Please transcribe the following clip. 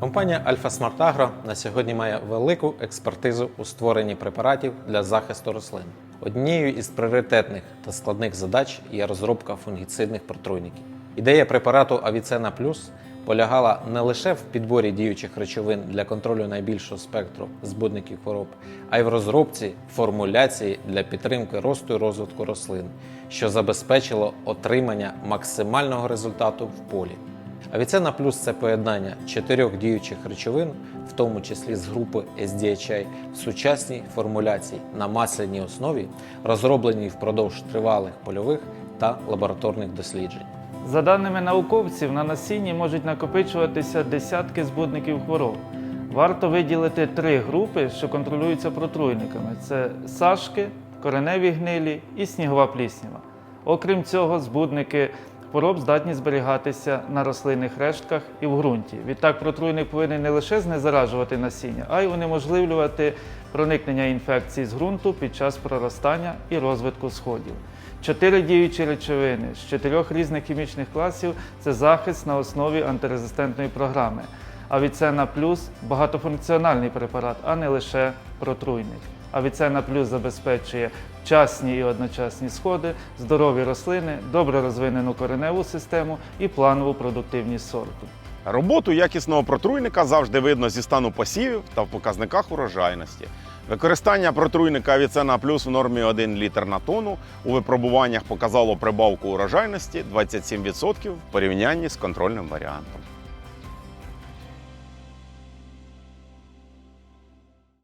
Компанія Альфа Smart на сьогодні має велику експертизу у створенні препаратів для захисту рослин. Однією із пріоритетних та складних задач є розробка фунгіцидних протруйників. Ідея препарату Авіцена Плюс полягала не лише в підборі діючих речовин для контролю найбільшого спектру збудників хвороб, а й в розробці формуляції для підтримки росту і розвитку рослин, що забезпечило отримання максимального результату в полі. Авіцена плюс це поєднання чотирьох діючих речовин, в тому числі з групи SDHI, в сучасній формуляції на масляній основі, розробленій впродовж тривалих польових та лабораторних досліджень. За даними науковців, на насінні можуть накопичуватися десятки збудників хвороб. Варто виділити три групи, що контролюються протруйниками: це сашки, кореневі гнилі і снігова пліснява. Окрім цього, збудники хвороб здатні зберігатися на рослинних рештках і в ґрунті. Відтак, протруйник повинен не лише знезаражувати насіння, а й унеможливлювати проникнення інфекцій з ґрунту під час проростання і розвитку сходів. Чотири діючі речовини з чотирьох різних хімічних класів це захист на основі антирезистентної програми. Авіцена плюс багатофункціональний препарат, а не лише протруйник. Авіцена плюс забезпечує вчасні і одночасні сходи, здорові рослини, добре розвинену кореневу систему і планову продуктивність сорту. Роботу якісного протруйника завжди видно зі стану посівів та в показниках урожайності. Використання протруйника Авіцена Плюс в нормі 1 літр на тонну у випробуваннях показало прибавку урожайності 27% в порівнянні з контрольним варіантом.